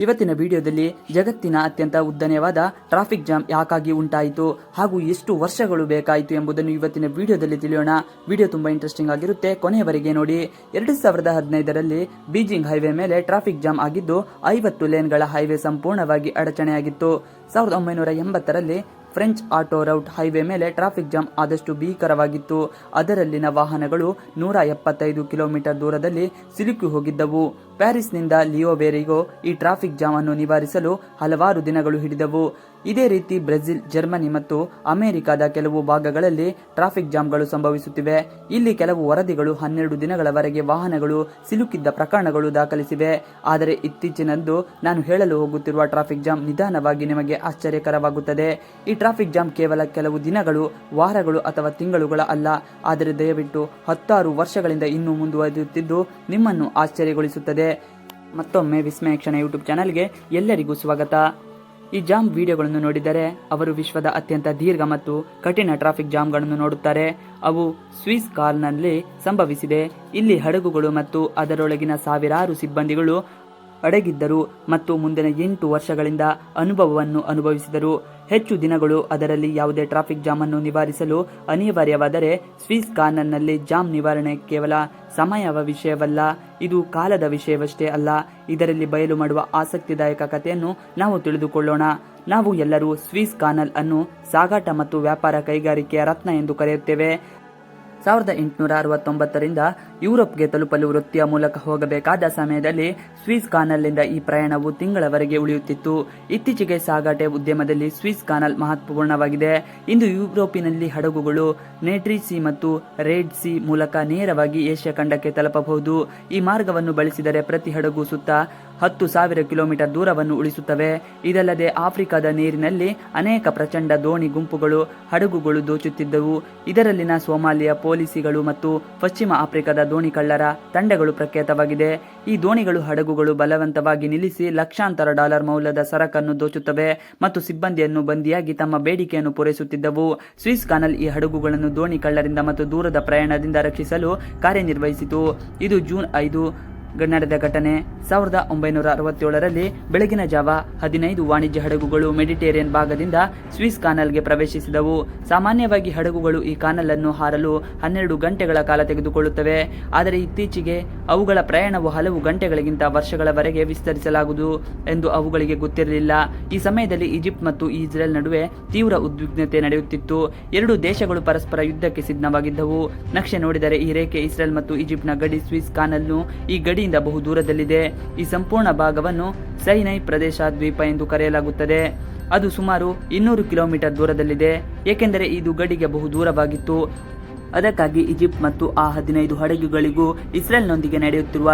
ಇವತ್ತಿನ ವಿಡಿಯೋದಲ್ಲಿ ಜಗತ್ತಿನ ಅತ್ಯಂತ ಉದ್ದನೆಯವಾದ ಟ್ರಾಫಿಕ್ ಜಾಮ್ ಯಾಕಾಗಿ ಉಂಟಾಯಿತು ಹಾಗೂ ಎಷ್ಟು ವರ್ಷಗಳು ಬೇಕಾಯಿತು ಎಂಬುದನ್ನು ಇವತ್ತಿನ ವಿಡಿಯೋದಲ್ಲಿ ತಿಳಿಯೋಣ. ವಿಡಿಯೋ ತುಂಬಾ ಇಂಟ್ರೆಸ್ಟಿಂಗ್ ಆಗಿರುತ್ತೆ. ಕೊನೆಯವರೆಗೆ ನೋಡಿ. ಎರಡು ಸಾವಿರದ ಹದಿನೈದರಲ್ಲಿ ಬೀಜಿಂಗ್ ಹೈವೇ ಮೇಲೆ ಟ್ರಾಫಿಕ್ ಜಾಮ್ ಆಗಿದ್ದು ಐವತ್ತು ಲೇನ್ಗಳ ಹೈವೇ ಸಂಪೂರ್ಣವಾಗಿ ಅಡಚಣೆಯಾಗಿತ್ತು. ಸಾವಿರದ ಒಂಬೈನೂರ ಎಂಬತ್ತರಲ್ಲಿ ಫ್ರೆಂಚ್ ಆಟೋ ರೌಟ್ ಹೈವೇ ಮೇಲೆ ಟ್ರಾಫಿಕ್ ಜಾಮ್ ಆದಷ್ಟು ಭೀಕರವಾಗಿತ್ತು. ಅದರಲ್ಲಿನ ವಾಹನಗಳು ನೂರ ಎಪ್ಪತ್ತೈದು ಕಿಲೋಮೀಟರ್ ದೂರದಲ್ಲಿ ಸಿಲುಕಿ ಹೋಗಿದ್ದವು. ಪ್ಯಾರಿಸ್ನಿಂದ ಲಿಯೋವೇರಿಗೋ ಈ ಟ್ರಾಫಿಕ್ ಜಾಮ್ ಅನ್ನು ನಿವಾರಿಸಲು ಹಲವಾರು ದಿನಗಳು ಹಿಡಿದವು. ಇದೇ ರೀತಿ ಬ್ರೆಜಿಲ್, ಜರ್ಮನಿ ಮತ್ತು ಅಮೆರಿಕದ ಕೆಲವು ಭಾಗಗಳಲ್ಲಿ ಟ್ರಾಫಿಕ್ ಜಾಮ್ಗಳು ಸಂಭವಿಸುತ್ತಿವೆ. ಇಲ್ಲಿ ಕೆಲವು ವರದಿಗಳು ಹನ್ನೆರಡು ದಿನಗಳವರೆಗೆ ವಾಹನಗಳು ಸಿಲುಕಿದ್ದ ಪ್ರಕರಣಗಳು ದಾಖಲಿಸಿವೆ. ಆದರೆ ಇತ್ತೀಚಿನಂದು ನಾನು ಹೇಳಲು ಹೋಗುತ್ತಿರುವ ಟ್ರಾಫಿಕ್ ಜಾಮ್ ನಿಧಾನವಾಗಿ ನಿಮಗೆ ಆಶ್ಚರ್ಯಕರವಾಗುತ್ತದೆ. ಈ ಟ್ರಾಫಿಕ್ ಜಾಮ್ ಕೇವಲ ಕೆಲವು ದಿನಗಳು, ವಾರಗಳು ಅಥವಾ ತಿಂಗಳುಗಳ ಅಲ್ಲ. ಆದರೆ ದಯವಿಟ್ಟು ಹತ್ತಾರು ವರ್ಷಗಳಿಂದ ಇನ್ನೂ ಮುಂದುವರಿಯುತ್ತಿದ್ದು ನಿಮ್ಮನ್ನು ಆಶ್ಚರ್ಯಗೊಳಿಸುತ್ತದೆ. ಮತ್ತೊಮ್ಮೆ ವಿಸ್ಮಯ ಕ್ಷಣ ಯೂಟ್ಯೂಬ್ ಚಾನಲ್ಗೆ ಎಲ್ಲರಿಗೂ ಸ್ವಾಗತ. ಈ ಜಾಮ್ ವಿಡಿಯೋಗಳನ್ನು ನೋಡಿದರೆ ಅವರು ವಿಶ್ವದ ಅತ್ಯಂತ ದೀರ್ಘ ಮತ್ತು ಕಠಿಣ ಟ್ರಾಫಿಕ್ ಜಾಮ್ಗಳನ್ನು ನೋಡುತ್ತಾರೆ. ಅವು ಸ್ವಿಸ್ ಕಾರ್ನಲ್ಲಿ ಸಂಭವಿಸಿದೆ. ಇಲ್ಲಿ ಹಡಗುಗಳು ಮತ್ತು ಅದರೊಳಗಿನ ಸಾವಿರಾರು ಸಿಬ್ಬಂದಿಗಳು ಅಡಗಿದ್ದರು ಮತ್ತು ಮುಂದಿನ ಎಂಟು ವರ್ಷಗಳಿಂದ ಅನುಭವವನ್ನು ಅನುಭವಿಸಿದರು. ಹೆಚ್ಚು ದಿನಗಳು ಅದರಲ್ಲಿ ಯಾವುದೇ ಟ್ರಾಫಿಕ್ ಜಾಮ್ ಅನ್ನು ನಿವಾರಿಸಲು ಅನಿವಾರ್ಯವಾದರೆ ಸ್ವಿಸ್ ಕಾರ್ನರ್ನಲ್ಲಿ ಜಾಮ್ ನಿವಾರಣೆ ಕೇವಲ ಸಮಯವ ವಿಷಯವಲ್ಲ, ಇದು ಕಾಲದ ವಿಷಯವಷ್ಟೇ ಅಲ್ಲ. ಇದರಲ್ಲಿ ಬಯಲು ಮಾಡುವ ಆಸಕ್ತಿದಾಯಕ ಕಥೆಯನ್ನು ನಾವು ತಿಳಿದುಕೊಳ್ಳೋಣ. ನಾವು ಎಲ್ಲರೂ ಸ್ವಿಸ್ ಕಾನಲ್ ಅನ್ನು ಸಾಗಾಟ ಮತ್ತು ವ್ಯಾಪಾರ ಕೈಗಾರಿಕೆಯ ರತ್ನ ಎಂದು ಕರೆಯುತ್ತೇವೆ. ಸಾವಿರದ ಎಂಟುನೂರ ಅರವತ್ತೊಂಬತ್ತರಿಂದ ಯುರೋಪ್ಗೆ ತಲುಪಲು ವೃತ್ತಿಯ ಮೂಲಕ ಹೋಗಬೇಕಾದ ಸಮಯದಲ್ಲಿ ಸ್ವಿಸ್ ಕಾನಲ್ನಿಂದ ಈ ಪ್ರಯಾಣವು ತಿಂಗಳವರೆಗೆ ಉಳಿಯುತ್ತಿತ್ತು. ಇತ್ತೀಚೆಗೆ ಸಾಗಾಟೆ ಉದ್ಯಮದಲ್ಲಿ ಸ್ವಿಸ್ ಕಾನಲ್ ಮಹತ್ವಪೂರ್ಣವಾಗಿದೆ. ಇಂದು ಯುರೋಪಿನಲ್ಲಿ ಹಡಗುಗಳು ಸಿ ಮತ್ತು ರೆಡ್ ಸಿ ಮೂಲಕ ನೇರವಾಗಿ ಏಷ್ಯಾ ಖಂಡಕ್ಕೆ ತಲುಪಬಹುದು. ಈ ಮಾರ್ಗವನ್ನು ಬಳಸಿದರೆ ಪ್ರತಿ ಹಡಗು ಸುತ್ತ ಹತ್ತು ಸಾವಿರ ಕಿಲೋಮೀಟರ್ ದೂರವನ್ನು ಉಳಿಸುತ್ತವೆ. ಇದಲ್ಲದೆ ಆಫ್ರಿಕಾದ ನೀರಿನಲ್ಲಿ ಅನೇಕ ಪ್ರಚಂಡ ದೋಣಿ ಗುಂಪುಗಳು, ಹಡಗುಗಳು ದೋಚುತ್ತಿದ್ದವು. ಇದರಲ್ಲಿನ ಸೋಮಾಲಿಯ ಪೊಲೀಸಿಗಳು ಮತ್ತು ಪಶ್ಚಿಮ ಆಫ್ರಿಕಾದ ದೋಣಿ ಕಳ್ಳರ ತಂಡಗಳು ಪ್ರಖ್ಯಾತವಾಗಿದೆ. ಈ ದೋಣಿಗಳು ಹಡಗುಗಳು ಬಲವಂತವಾಗಿ ನಿಲ್ಲಿಸಿ ಲಕ್ಷಾಂತರ ಡಾಲರ್ ಮೌಲ್ಯದ ಸರಕನ್ನು ದೋಚುತ್ತವೆ ಮತ್ತು ಸಿಬ್ಬಂದಿಯನ್ನು ಬಂದಿಯಾಗಿ ತಮ್ಮ ಬೇಡಿಕೆಯನ್ನು ಪೂರೈಸುತ್ತಿದ್ದವು. ಸ್ವಿಸ್ ಕಾನಲ್ ಈ ಹಡಗುಗಳನ್ನು ದೋಣಿ ಕಳ್ಳರಿಂದ ಮತ್ತು ದೂರದ ಪ್ರಯಾಣದಿಂದ ರಕ್ಷಿಸಲು ಕಾರ್ಯನಿರ್ವಹಿಸಿತು. ಇದು ಜೂನ್ ಐದು ನಡೆದ ಘಟನೆ ಸಾವಿರದ ಒಂಬೈನೂರ ಅರವತ್ತೇಳರಲ್ಲಿ ಬೆಳಗಿನ ಜಾವ ಹದಿನೈದು ವಾಣಿಜ್ಯ ಹಡಗುಗಳು ಮೆಡಿಟೇರಿಯನ್ ಭಾಗದಿಂದ ಸ್ವಿಸ್ ಕಾನಲ್ಗೆ ಪ್ರವೇಶಿಸಿದವು. ಸಾಮಾನ್ಯವಾಗಿ ಹಡಗುಗಳು ಈ ಕಾನಲ್ ಅನ್ನು ಹಾರಲು ಹನ್ನೆರಡು ಗಂಟೆಗಳ ಕಾಲ ತೆಗೆದುಕೊಳ್ಳುತ್ತವೆ. ಆದರೆ ಇತ್ತೀಚೆಗೆ ಅವುಗಳ ಪ್ರಯಾಣವು ಹಲವು ಗಂಟೆಗಳಿಗಿಂತ ವರ್ಷಗಳವರೆಗೆ ವಿಸ್ತರಿಸಲಾಗುವುದು ಎಂದು ಅವುಗಳಿಗೆ ಗೊತ್ತಿರಲಿಲ್ಲ. ಈ ಸಮಯದಲ್ಲಿ ಈಜಿಪ್ಟ್ ಮತ್ತು ಇಸ್ರೇಲ್ ನಡುವೆ ತೀವ್ರ ಉದ್ವಿಗ್ನತೆ ನಡೆಯುತ್ತಿತ್ತು. ಎರಡು ದೇಶಗಳು ಪರಸ್ಪರ ಯುದ್ಧಕ್ಕೆ ಸಿದ್ಧವಾಗಿದ್ದವು. ನಕ್ಷೆ ನೋಡಿದರೆ ಈ ರೇಖೆ ಇಸ್ರೇಲ್ ಮತ್ತು ಈಜಿಪ್ಟ್ನ ಗಡಿ ಸ್ವಿಸ್ ಕಾನಲ್ನು ಈ ಗಡಿಯಿಂದ ಬಹು ದೂರದಲ್ಲಿದೆ. ಈ ಸಂಪೂರ್ಣ ಭಾಗವನ್ನು ಸೈನೈ ಪ್ರದೇಶ ದ್ವೀಪ ಎಂದು ಕರೆಯಲಾಗುತ್ತದೆ. ಅದು ಸುಮಾರು ಇನ್ನೂರು ಕಿಲೋಮೀಟರ್ ದೂರದಲ್ಲಿದೆ. ಏಕೆಂದರೆ ಇದು ಗಡಿಗೆ ಬಹು ದೂರವಾಗಿತ್ತು. ಅದಕ್ಕಾಗಿ ಈಜಿಪ್ಟ್ ಮತ್ತು ಆ ಹದಿನೈದು ಹಡಗುಗಳಿಗೂ ಇಸ್ರೇಲ್ನೊಂದಿಗೆ ನಡೆಯುತ್ತಿರುವ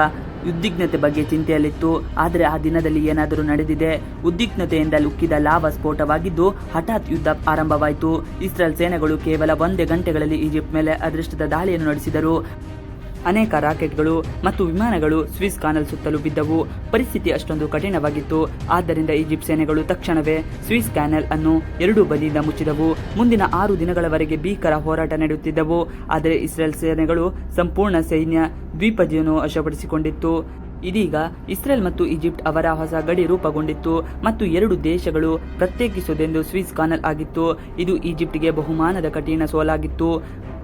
ಉದ್ವಿಗ್ನತೆ ಬಗ್ಗೆ ಚಿಂತೆಯಲ್ಲಿತ್ತು. ಆದರೆ ಆ ದಿನದಲ್ಲಿ ಏನಾದರೂ ನಡೆದಿದೆ, ಉದ್ವಿಗ್ನತೆಯಿಂದ ಉಕ್ಕಿದ ಲಾವ ಸ್ಫೋಟವಾಗಿದ್ದು ಹಠಾತ್ ಯುದ್ಧ ಆರಂಭವಾಯಿತು. ಇಸ್ರೇಲ್ ಸೇನೆಗಳು ಕೇವಲ ಒಂದೇ ಗಂಟೆಗಳಲ್ಲಿ ಈಜಿಪ್ಟ್ ಮೇಲೆ ಅದೃಷ್ಟದ ದಾಳಿಯನ್ನು ನಡೆಸಿದರು. ಅನೇಕ ರಾಕೆಟ್ಗಳು ಮತ್ತು ವಿಮಾನಗಳು ಸ್ವಿಸ್ ಕಾನಲ್ ಸುತ್ತಲೂ ಬಿದ್ದವು. ಪರಿಸ್ಥಿತಿ ಅಷ್ಟೊಂದು ಕಠಿಣವಾಗಿತ್ತು. ಆದ್ದರಿಂದ ಈಜಿಪ್ಟ್ ಸೇನೆಗಳು ತಕ್ಷಣವೇ ಸ್ವಿಸ್ ಕ್ಯಾನಲ್ ಅನ್ನು ಎರಡೂ ಬದಿಯಿಂದ ಮುಚ್ಚಿದವು. ಮುಂದಿನ ಆರು ದಿನಗಳವರೆಗೆ ಭೀಕರ ಹೋರಾಟ ನಡೆಯುತ್ತಿದ್ದವು. ಆದರೆ ಇಸ್ರೇಲ್ ಸೇನೆಗಳು ಸಂಪೂರ್ಣ ಸೈನ್ಯ ದ್ವೀಪದಿಯನ್ನು ವಶಪಡಿಸಿಕೊಂಡಿತ್ತು. ಇದೀಗ ಇಸ್ರೇಲ್ ಮತ್ತು ಈಜಿಪ್ಟ್ ಅವರ ಹೊಸ ಗಡಿ ರೂಪುಗೊಂಡಿತ್ತು ಮತ್ತು ಎರಡು ದೇಶಗಳು ಪ್ರತ್ಯೇಕಿಸುವುದೆಂದು ಸ್ವಿಸ್ ಕಾನಲ್ ಆಗಿತ್ತು. ಇದು ಈಜಿಪ್ಟ್ಗೆ ಬಹುಮಾನದ ಕಠಿಣ ಸೋಲಾಗಿತ್ತು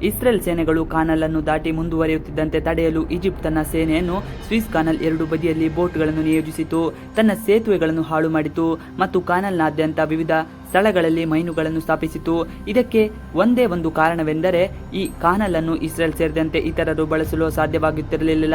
ಇಸ್ರೇಲ್ ಸೇನೆಗಳು ಕಾನಲ್ ಅನ್ನು ದಾಟಿ ಮುಂದುವರಿಯುತ್ತಿದ್ದಂತೆ ತಡೆಯಲು ಈಜಿಪ್ಟ್ ತನ್ನ ಸೇನೆಯನ್ನು ಸ್ವಿಸ್ ಕಾನಲ್ ಎರಡು ಬದಿಯಲ್ಲಿ ಬೋಟ್ಗಳನ್ನು ನಿಯೋಜಿಸಿತು. ತನ್ನ ಸೇತುವೆಗಳನ್ನು ಹಾಳು ಮಾಡಿತು ಮತ್ತು ಕಾನಲ್ನಾದ್ಯಂತ ವಿವಿಧ ಸ್ಥಳಗಳಲ್ಲಿ ಮೈನುಗಳನ್ನು ಸ್ಥಾಪಿಸಿತು. ಇದಕ್ಕೆ ಒಂದೇ ಒಂದು ಕಾರಣವೆಂದರೆ ಈ ಕಾನಲ್ ಅನ್ನು ಇಸ್ರೇಲ್ ಸೇರಿದಂತೆ ಇತರರು ಬಳಸಲು ಸಾಧ್ಯವಾಗುತ್ತಿರಲಿಲ್ಲ.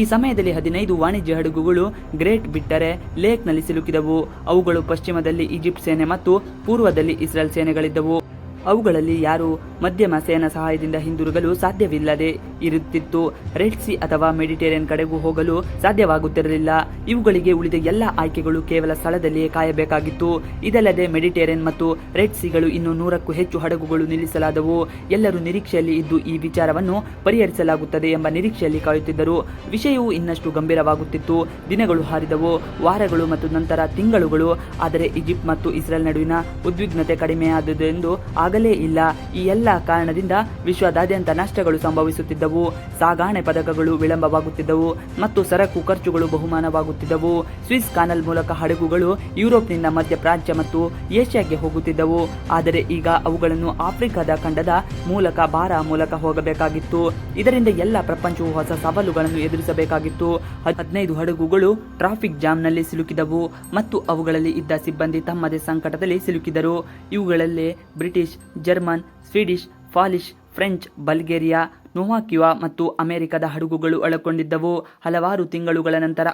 ಈ ಸಮಯದಲ್ಲಿ ಹದಿನೈದು ವಾಣಿಜ್ಯ ಹಡಗುಗಳು ಗ್ರೇಟ್ ಬಿಟ್ಟರೆ ಲೇಕ್ನಲ್ಲಿ ಸಿಲುಕಿದವು. ಅವುಗಳು ಪಶ್ಚಿಮದಲ್ಲಿ ಈಜಿಪ್ಟ್ ಸೇನೆ ಮತ್ತು ಪೂರ್ವದಲ್ಲಿ ಇಸ್ರೇಲ್ ಸೇನೆಗಳಿದ್ದವು. ಅವುಗಳಲ್ಲಿ ಯಾರು ಮಧ್ಯಮ ಸೇನಾ ಸಹಾಯದಿಂದ ಹಿಂದಿರುಗಲು ಸಾಧ್ಯವಿಲ್ಲದೆ ಇರುತ್ತಿತ್ತು. ರೆಡ್ ಸಿ ಅಥವಾ ಮೆಡಿಟೇರಿಯನ್ ಕಡೆಗೂ ಹೋಗಲು ಸಾಧ್ಯವಾಗುತ್ತಿರಲಿಲ್ಲ. ಇವುಗಳಿಗೆ ಉಳಿದ ಎಲ್ಲ ಆಯ್ಕೆಗಳು ಕೇವಲ ಸ್ಥಳದಲ್ಲಿಯೇ ಕಾಯಬೇಕಾಗಿತ್ತು. ಇದಲ್ಲದೆ ಮೆಡಿಟೇರಿಯನ್ ಮತ್ತು ರೆಡ್ ಸಿಗಳು ಇನ್ನು ನೂರಕ್ಕೂ ಹೆಚ್ಚು ಹಡಗುಗಳು ನಿಲ್ಲಿಸಲಾದವು. ಎಲ್ಲರೂ ನಿರೀಕ್ಷೆಯಲ್ಲಿ ಇದ್ದು ಈ ವಿಚಾರವನ್ನು ಪರಿಹರಿಸಲಾಗುತ್ತದೆ ಎಂಬ ನಿರೀಕ್ಷೆಯಲ್ಲಿ ಕಾಯುತ್ತಿದ್ದರು. ವಿಷಯವು ಇನ್ನಷ್ಟು ಗಂಭೀರವಾಗುತ್ತಿತ್ತು. ದಿನಗಳು ಹಾರಿದವು, ವಾರಗಳು ಮತ್ತು ನಂತರ ತಿಂಗಳುಗಳು. ಆದರೆ ಈಜಿಪ್ಟ್ ಮತ್ತು ಇಸ್ರೇಲ್ ನಡುವಿನ ಉದ್ವಿಗ್ನತೆ ಕಡಿಮೆಯಾದುದೆಂದು ಆಗ ಇಲ್ಲ. ಈ ಎಲ್ಲ ಕಾರಣದಿಂದ ವಿಶ್ವದಾದ್ಯಂತ ನಷ್ಟಗಳು ಸಂಭವಿಸುತ್ತಿದ್ದವು. ಸಾಗಾಣೆ ಪದಕಗಳು ವಿಳಂಬವಾಗುತ್ತಿದ್ದವು ಮತ್ತು ಸರಕು ಖರ್ಚುಗಳು ಬಹುಮಾನವಾಗುತ್ತಿದ್ದವು. ಸ್ವಿಸ್ ಕಾನಲ್ ಮೂಲಕ ಹಡಗುಗಳು ಯುರೋಪ್ನಿಂದ ಮಧ್ಯಪ್ರಾಚ್ಯ ಮತ್ತು ಏಷ್ಯಾಕ್ಕೆ ಹೋಗುತ್ತಿದ್ದವು. ಆದರೆ ಈಗ ಅವುಗಳನ್ನು ಆಫ್ರಿಕಾದ ಖಂಡದ ಮೂಲಕ ಬಾರ ಮೂಲಕ ಹೋಗಬೇಕಾಗಿತ್ತು. ಇದರಿಂದ ಎಲ್ಲ ಪ್ರಪಂಚವು ಹೊಸ ಸವಾಲುಗಳನ್ನು ಎದುರಿಸಬೇಕಾಗಿತ್ತು. ಹದ್- ಹದಿನೈದು ಹಡಗುಗಳು ಟ್ರಾಫಿಕ್ ಜಾಮ್ನಲ್ಲಿ ಸಿಲುಕಿದವು ಮತ್ತು ಅವುಗಳಲ್ಲಿ ಇದ್ದ ಸಿಬ್ಬಂದಿ ತಮ್ಮದೇ ಸಂಕಟದಲ್ಲಿ ಸಿಲುಕಿದರು. ಇವುಗಳಲ್ಲಿ British German, Swedish Polish French, Bulgaria ನೋವಾಕ್ಯುವಾ ಮತ್ತು ಅಮೆರಿಕದ ಹಡಗುಗಳು ಒಳಗೊಂಡಿದ್ದವು. ಹಲವಾರು ತಿಂಗಳುಗಳ ನಂತರ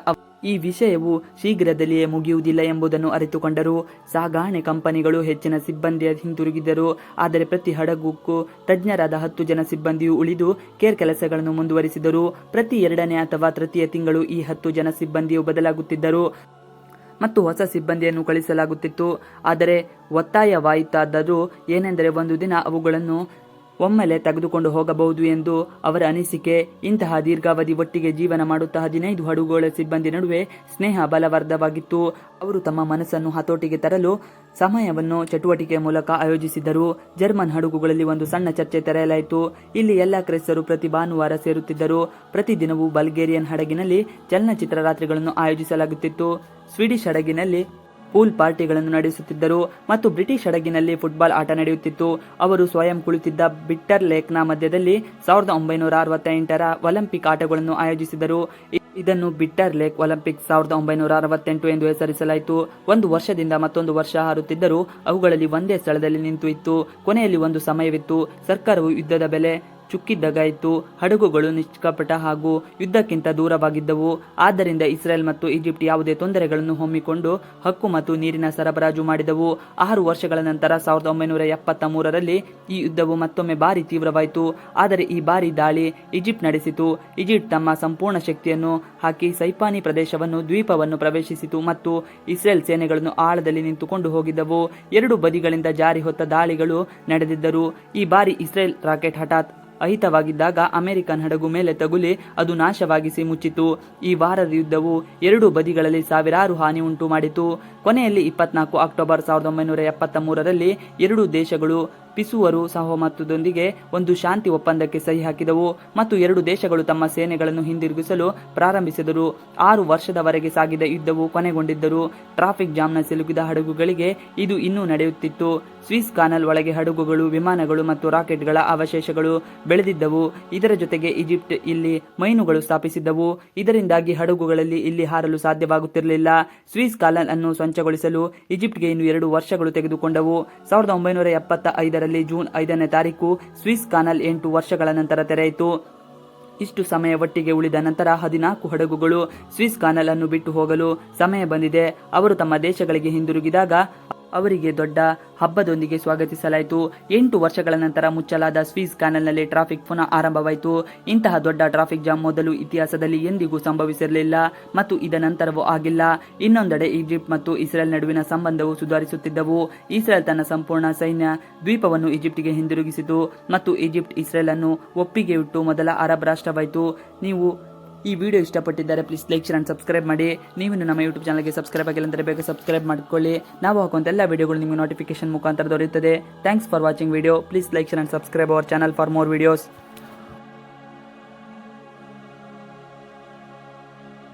ಈ ವಿಷಯವು ಶೀಘ್ರದಲ್ಲಿಯೇ ಮುಗಿಯುವುದಿಲ್ಲ ಎಂಬುದನ್ನು ಅರಿತುಕೊಂಡರು. ಸಾಗಾಣೆ ಕಂಪನಿಗಳು ಹೆಚ್ಚಿನ ಸಿಬ್ಬಂದಿಯ ಹಿಂತಿರುಗಿದರು. ಆದರೆ ಪ್ರತಿ ಹಡಗುಕ್ಕೂ ತಜ್ಞರಾದ ಹತ್ತು ಜನ ಸಿಬ್ಬಂದಿಯು ಉಳಿದು ಕೇರ್ ಕೆಲಸಗಳನ್ನು ಮುಂದುವರಿಸಿದರು. ಪ್ರತಿ ಎರಡನೇ ಅಥವಾ ತೃತೀಯ ತಿಂಗಳು ಈ ಹತ್ತು ಜನ ಸಿಬ್ಬಂದಿಯು ಬದಲಾಗುತ್ತಿದ್ದರು. ಮತ್ತು ಹೊಸ ಸಿಬ್ಬಂದಿಯನ್ನು ಕಳಿಸಲಾಗುತ್ತಿತ್ತು. ಆದರೆ ಒತ್ತಾಯವಾಯಿತಾದರೂ ಏನೆಂದರೆ ಒಂದು ದಿನ ಅವುಗಳನ್ನು ಒಮ್ಮೆಲೆ ತೆಗೆದುಕೊಂಡು ಹೋಗಬಹುದು ಎಂದು ಅವರ ಅನಿಸಿಕೆ. ಇಂತಹ ದೀರ್ಘಾವಧಿ ಒಟ್ಟಿಗೆ ಜೀವನ ಮಾಡುತ್ತಾ ಹದಿನೈದು ಹಡಗುಗಳ ಸಿಬ್ಬಂದಿ ನಡುವೆ ಸ್ನೇಹ ಬಲವರ್ಧವಾಗಿತ್ತು. ಅವರು ತಮ್ಮ ಮನಸ್ಸನ್ನು ಹತೋಟಿಗೆ ತರಲು ಸಮಯವನ್ನು ಚಟುವಟಿಕೆ ಮೂಲಕ ಆಯೋಜಿಸಿದರು ಜರ್ಮನ್ ಹಡಗುಗಳಲ್ಲಿ ಒಂದು ಸಣ್ಣ ಚರ್ಚೆ ತೆರೆಯಲಾಯಿತು. ಇಲ್ಲಿ ಎಲ್ಲ ಕ್ರೈಸ್ತರು ಪ್ರತಿ ಭಾನುವಾರ ಸೇರುತ್ತಿದ್ದರು. ಪ್ರತಿದಿನವೂ ಬಲ್ಗೇರಿಯನ್ ಹಡಗಿನಲ್ಲಿ ಚಲನಚಿತ್ರ ರಾತ್ರಿಗಳನ್ನು ಆಯೋಜಿಸಲಾಗುತ್ತಿತ್ತು. ಸ್ವೀಡಿಶ್ ಹಡಗಿನಲ್ಲಿ ಪೂಲ್ ಪಾರ್ಟಿಗಳನ್ನು ನಡೆಸುತ್ತಿದ್ದರು ಮತ್ತು ಬ್ರಿಟಿಷ್ ಹಡಗಿನಲ್ಲಿ ಫುಟ್ಬಾಲ್ ಆಟ ನಡೆಯುತ್ತಿತ್ತು. ಅವರು ಸ್ವಯಂ ಕುಳಿತಿದ್ದ ಬಿಟ್ಟರ್ ಲೇಕ್ನ ಮಧ್ಯದಲ್ಲಿ ಸಾವಿರದ ಒಂಬೈನೂರ ಅರವತ್ತೆಂಟರ ಒಲಿಂಪಿಕ್ ಆಟಗಳನ್ನು ಆಯೋಜಿಸಿದರು. ಇದನ್ನು ಬಿಟ್ಟರ್ ಲೇಕ್ ಒಲಿಂಪಿಕ್ ಸಾವಿರದ ಒಂಬೈನೂರ ಅರವತ್ತೆಂಟು ಎಂದು ಹೆಸರಿಸಲಾಯಿತು. ಒಂದು ವರ್ಷದಿಂದ ಮತ್ತೊಂದು ವರ್ಷ ಹಾರುತ್ತಿದ್ದರೂ ಅವುಗಳಲ್ಲಿ ಒಂದೇ ಸ್ಥಳದಲ್ಲಿ ನಿಂತು ಇತ್ತು. ಕೊನೆಯಲ್ಲಿ ಒಂದು ಸಮಯವಿತ್ತು. ಸರ್ಕಾರವು ಯುದ್ಧದ ಬೆಲೆ ಚುಕ್ಕಿದ್ದಗಾಯಿತು ಹಡಗುಗಳು ನಿಷ್ಕಪಟ ಹಾಗೂ ಯುದ್ಧಕ್ಕಿಂತ ದೂರವಾಗಿದ್ದವು. ಆದ್ದರಿಂದ ಇಸ್ರೇಲ್ ಮತ್ತು ಈಜಿಪ್ಟ್ ಯಾವುದೇ ತೊಂದರೆಗಳನ್ನು ಹೊಮ್ಮಿಕೊಂಡು ಹಕ್ಕು ಮತ್ತು ನೀರಿನ ಸರಬರಾಜು ಮಾಡಿದವು. ಆರು ವರ್ಷಗಳ ನಂತರ ಸಾವಿರದ ಒಂಬೈನೂರ ಎಪ್ಪತ್ತ ಮೂರರಲ್ಲಿ ಈ ಯುದ್ಧವು ಮತ್ತೊಮ್ಮೆ ಭಾರಿ ತೀವ್ರವಾಯಿತು. ಆದರೆ ಈ ಬಾರಿ ದಾಳಿ ಈಜಿಪ್ಟ್ ನಡೆಸಿತು. ಈಜಿಪ್ಟ್ ತಮ್ಮ ಸಂಪೂರ್ಣ ಶಕ್ತಿಯನ್ನು ಹಾಕಿ ಸೈಪಾನಿ ಪ್ರದೇಶವನ್ನು ದ್ವೀಪವನ್ನು ಪ್ರವೇಶಿಸಿತು ಮತ್ತು ಇಸ್ರೇಲ್ ಸೇನೆಗಳನ್ನು ಆಳದಲ್ಲಿ ನಿಂತುಕೊಂಡು ಹೋಗಿದ್ದವು. ಎರಡು ಬದಿಗಳಿಂದ ಜಾರಿ ಹೊತ್ತ ದಾಳಿಗಳು ನಡೆದಿದ್ದರು. ಈ ಬಾರಿ ಇಸ್ರೇಲ್ ರಾಕೆಟ್ ಹಠಾತ್ ಅಹಿತವಾಗಿದ್ದಾಗ ಅಮೆರಿಕನ್ ಹಡಗು ಮೇಲೆ ತಗುಲಿ ಅದು ನಾಶವಾಗಿಸಿ ಮುಚ್ಚಿತು. ಈ ವಾರದ ಯುದ್ಧವು ಎರಡೂ ಬದಿಗಳಲ್ಲಿ ಸಾವಿರಾರು ಹಾನಿ ಉಂಟು ಮಾಡಿತು. ಕೊನೆಯಲ್ಲಿ ಇಪ್ಪತ್ನಾಲ್ಕು ಅಕ್ಟೋಬರ್ ಸಾವಿರದ ಒಂಬೈನೂರ ಎಪ್ಪತ್ತ ಮೂರರಲ್ಲಿ ಎರಡೂ ದೇಶಗಳು ಪಿಸುವರು ಸಹಮತದೊಂದಿಗೆ ಒಂದು ಶಾಂತಿ ಒಪ್ಪಂದಕ್ಕೆ ಸಹಿ ಹಾಕಿದವು ಮತ್ತು ಎರಡು ದೇಶಗಳು ತಮ್ಮ ಸೇನೆಗಳನ್ನು ಹಿಂದಿರುಗಿಸಲು ಪ್ರಾರಂಭಿಸಿದರು. ಆರು ವರ್ಷದವರೆಗೆ ಸಾಗಿದ ಯುದ್ಧವು ಕೊನೆಗೊಂಡಿದ್ದರು ಟ್ರಾಫಿಕ್ ಜಾಮ್ನ ಸಿಲುಕಿದ ಹಡಗುಗಳಿಗೆ ಇದು ಇನ್ನೂ ನಡೆಯುತ್ತಿತ್ತು. ಸ್ವಿಸ್ ಕಾನಲ್ ಒಳಗೆ ಹಡಗುಗಳು, ವಿಮಾನಗಳು ಮತ್ತು ರಾಕೆಟ್ಗಳ ಅವಶೇಷಗಳು ಬೆಳೆದಿದ್ದವು. ಇದರ ಜೊತೆಗೆ ಈಜಿಪ್ಟ್ ಇಲ್ಲಿ ಮೈನುಗಳು ಸ್ಥಾಪಿಸಿದ್ದವು. ಇದರಿಂದಾಗಿ ಹಡಗುಗಳಲ್ಲಿ ಇಲ್ಲಿ ಹಾರಲು ಸಾಧ್ಯವಾಗುತ್ತಿರಲಿಲ್ಲ. ಸ್ವಿಸ್ ಕಾನಲ್ ಅನ್ನು ಸ್ವಚ್ಛಗೊಳಿಸಲು ಈಜಿಪ್ಟ್ಗೆ ಇನ್ನು ಎರಡು ವರ್ಷಗಳು ತೆಗೆದುಕೊಂಡವು. ಸಾವಿರದ ಒಂಬೈನೂರ ಎಪ್ಪತ್ತ ಐದರಲ್ಲಿ ಜೂನ್ ಐದನೇ ತಾರೀಕು ಸ್ವಿಸ್ ಕಾನಲ್ ಎಂಟು ವರ್ಷಗಳ ನಂತರ ತೆರೆಯಿತು. ಇಷ್ಟು ಸಮಯ ಒಟ್ಟಿಗೆ ಉಳಿದ ನಂತರ ಹದಿನಾಲ್ಕು ಹಡಗುಗಳು ಸ್ವಿಸ್ ಕಾನಲ್ ಅನ್ನು ಬಿಟ್ಟು ಹೋಗಲು ಸಮಯ ಬಂದಿದೆ. ಅವರು ತಮ್ಮ ದೇಶಗಳಿಗೆ ಹಿಂದಿರುಗಿದಾಗ ಅವರಿಗೆ ದೊಡ್ಡ ಹಬ್ಬದೊಂದಿಗೆ ಸ್ವಾಗತಿಸಲಾಯಿತು. ಎಂಟು ವರ್ಷಗಳ ನಂತರ ಮುಚ್ಚಲಾದ ಸ್ವಿಸ್ ಕ್ಯಾನಲ್ನಲ್ಲಿ ಟ್ರಾಫಿಕ್ ಪುನಃ ಆರಂಭವಾಯಿತು. ಇಂತಹ ದೊಡ್ಡ ಟ್ರಾಫಿಕ್ ಜಾಮ್ ಮೊದಲು ಇತಿಹಾಸದಲ್ಲಿ ಎಂದಿಗೂ ಸಂಭವಿಸಿರಲಿಲ್ಲ ಮತ್ತು ಇದ ನಂತರವೂ ಆಗಿಲ್ಲ. ಇನ್ನೊಂದೆಡೆ ಈಜಿಪ್ಟ್ ಮತ್ತು ಇಸ್ರೇಲ್ ನಡುವಿನ ಸಂಬಂಧವು ಸುಧಾರಿಸುತ್ತಿದ್ದವು. ಇಸ್ರೇಲ್ ತನ್ನ ಸಂಪೂರ್ಣ ಸೈನ್ಯ ದ್ವೀಪವನ್ನು ಈಜಿಪ್ಟ್ಗೆ ಹಿಂದಿರುಗಿಸಿತು ಮತ್ತು ಈಜಿಪ್ಟ್ ಇಸ್ರೇಲ್ ಅನ್ನು ಒಪ್ಪಿಗೆಯಿಟ್ಟು ಮೊದಲ ಅರಬ್ ರಾಷ್ಟ್ರವಾಯಿತು. ನೀವು ಈ video ಇಷ್ಟಪಟ್ಟಿದ್ದಾರೆ please like share and subscribe ಮಾಡಿ. ನೀವು ನಮ್ಮ ಯೂಟ್ಯೂಬ್ ಚಾನಲ್ಗೆ ಸಬ್ಸ್ಕ್ರೈಬ್ ಆಗಿಲ್ಲ ಅಂದರೆ ಬೇಗ ಸಬ್ಸ್ಕ್ರೈಬ್ ಮಾಡಿಕೊಳ್ಳಿ. ನಾವು ಹಾಕುವಂತ ಎಲ್ಲ ವಿಡಿಯೋಗಳು ನಿಮಗೆ ನೋಟಿಫಿಕೇಶನ್ ಮುಖಾಂತರ ದೊರೆಯುತ್ತದೆ. Thanks for watching video please like share and subscribe our channel for more videos